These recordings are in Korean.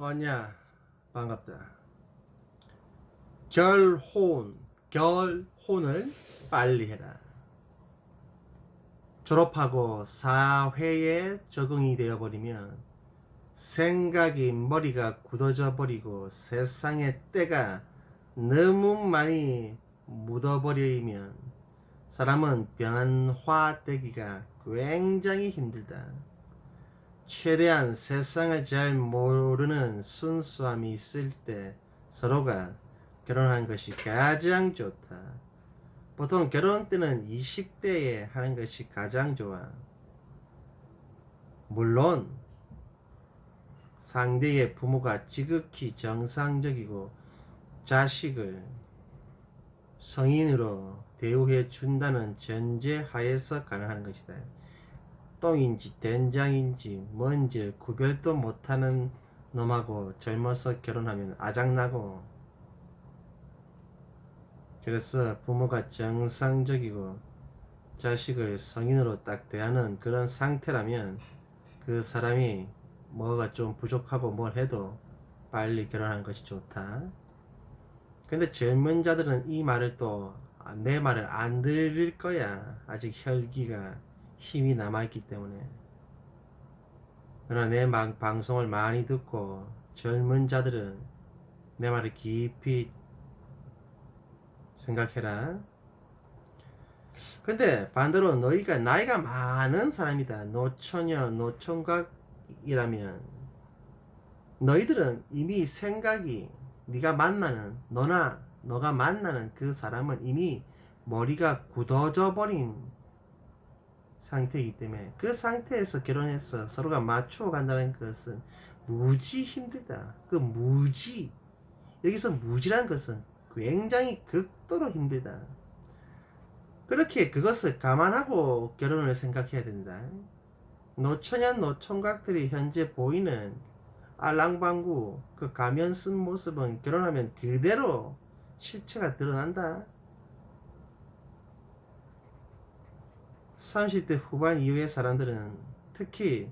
어냐? 반갑다. 결혼 결혼을 빨리 해라. 졸업하고 사회에 적응이 되어버리면 생각이 머리가 굳어져 버리고 세상의 때가 너무 많이 묻어버리면 사람은 변화되기가 굉장히 힘들다. 최대한 세상을 잘 모르는 순수함이 있을 때 서로가 결혼하는 것이 가장 좋다. 보통 결혼 때는 20대에 하는 것이 가장 좋아. 물론 상대의 부모가 지극히 정상적이고 자식을 성인으로 대우해 준다는 전제 하에서 가능한 것이다. 똥인지 된장인지 뭔지 구별도 못하는 놈하고 젊어서 결혼하면 아작나고 그래서 부모가 정상적이고 자식을 성인으로 딱 대하는 그런 상태라면 그 사람이 뭐가 좀 부족하고 뭘 해도 빨리 결혼하는 것이 좋다. 근데 젊은 자들은 이 말을 또 내 말을 안 들을 거야. 아직 혈기가 힘이 남아있기 때문에. 그러나 내막 방송을 많이 듣고 젊은 자들은 내 말을 깊이 생각해라. 근데 반대로 너희가 나이가 많은 사람이다. 노처녀, 노총각이라면 너희들은 이미 생각이 네가 만나는 너나 너가 만나는 그 사람은 이미 머리가 굳어져 버린 상태이기 때문에 그 상태에서 결혼해서 서로가 맞추어 간다는 것은 무지 힘들다. 그 무지 여기서 무지라는 것은 굉장히 극도로 힘들다. 그렇게 그것을 감안하고 결혼을 생각해야 된다. 노처년 노총각들이 현재 보이는 알랑방구 그 가면 쓴 모습은 결혼하면 그대로 실체가 드러난다. 30대 후반 이후의 사람들은 특히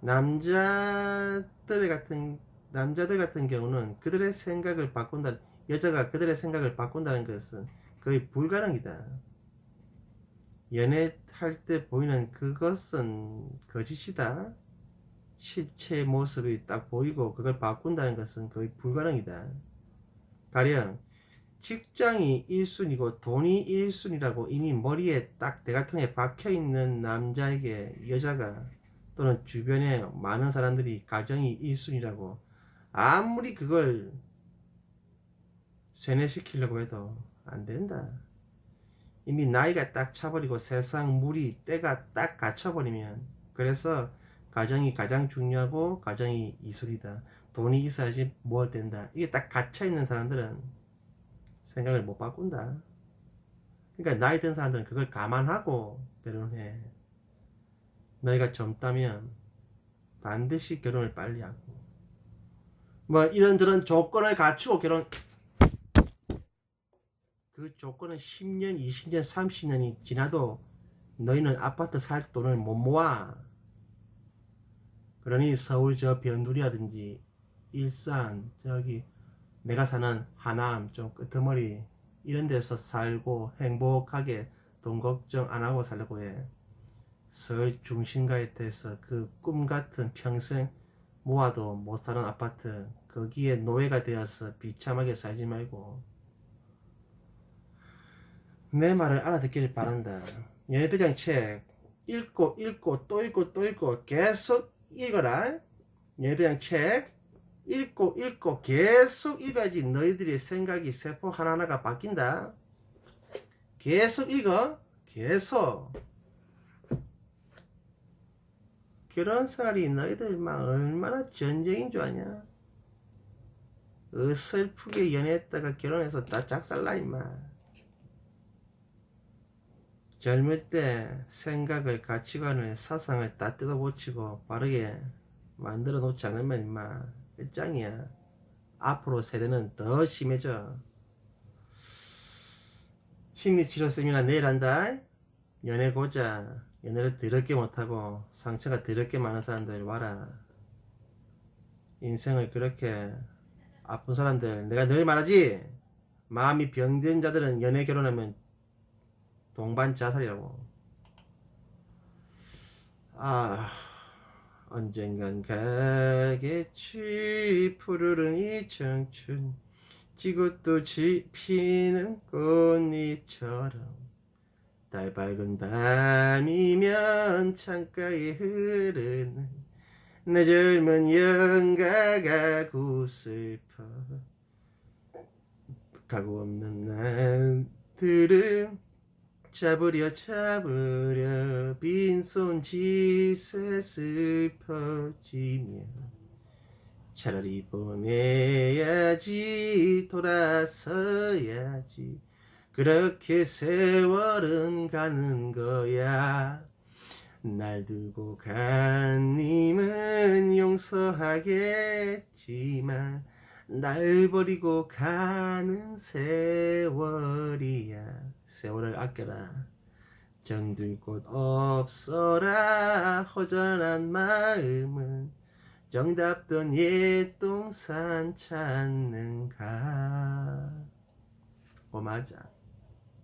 남자들 같은 남자들 같은 경우는 그들의 생각을 바꾼다 여자가 그들의 생각을 바꾼다는 것은 거의 불가능이다. 연애할 때 보이는 그것은 거짓이다. 실체 모습이 딱 보이고 그걸 바꾼다는 것은 거의 불가능이다. 가령 직장이 1순위고 돈이 1순위라고 이미 머리에 딱 대가통에 박혀 있는 남자에게 여자가 또는 주변에 많은 사람들이 가정이 1순위라고 아무리 그걸 세뇌시키려고 해도 안 된다. 이미 나이가 딱 차버리고 세상 물이 때가 딱 갇혀버리면 그래서 가정이 가장 중요하고 가정이 이술이다. 돈이 있어야지 뭘 된다. 이게 딱 갇혀있는 사람들은 생각을 못 바꾼다. 그러니까 나이 든 사람들은 그걸 감안하고 결혼해. 너희가 젊다면 반드시 결혼을 빨리 하고 뭐 이런저런 조건을 갖추고 결혼 그 조건은 10년, 20년, 30년이 지나도 너희는 아파트 살 돈을 못 모아. 그러니 서울 저 변두리라든지 일산 저기 내가 사는 하남 좀 끄트머리 이런 데서 살고 행복하게 돈 걱정 안 하고 살려고 해. 서울 중심가에 대해서 그 꿈 같은 평생 모아도 못 사는 아파트 거기에 노예가 되어서 비참하게 살지 말고 내 말을 알아듣기를 바란다. 연애대장 책 읽고 읽고 또 읽고 또 읽고 계속 읽어라. 연애대장 책 읽고 읽고 계속 읽어야지 너희들의 생각이 세포 하나하나가 바뀐다. 계속 읽어. 계속. 결혼 생활이 너희들만 얼마나 전쟁인 줄 아냐? 어설프게 연애했다가 결혼해서 다 작살나 임마. 젊을 때 생각을 가치관을 사상을 다 뜯어고치고 바르게 만들어 놓지 않으면 임마 끝장이야. 앞으로 세대는 더 심해져. 심리치료 세미나 내일 한다. 연애 고자. 연애를 더럽게 못하고 상처가 더럽게 많은 사람들 와라. 인생을 그렇게 아픈 사람들 내가 늘 말하지. 마음이 병든 자들은 연애 결혼하면 동반 자살이라고. 아 언젠간 가겠지 푸르른 이 청춘 지고 또 지, 피는 꽃잎처럼 달 밝은 밤이면 창가에 흐르는 내 젊은 영가가 구슬퍼 가고 없는 날들은 잡으려 잡으려 빈손짓에 슬퍼지며 차라리 보내야지 돌아서야지. 그렇게 세월은 가는 거야. 날 두고 간 님은 용서하겠지만 날 버리고 가는 세월이야 세월을 아껴라. 정들 곳 없어라. 허전한 마음은 정답던 옛 동산 찾는가. 어 맞아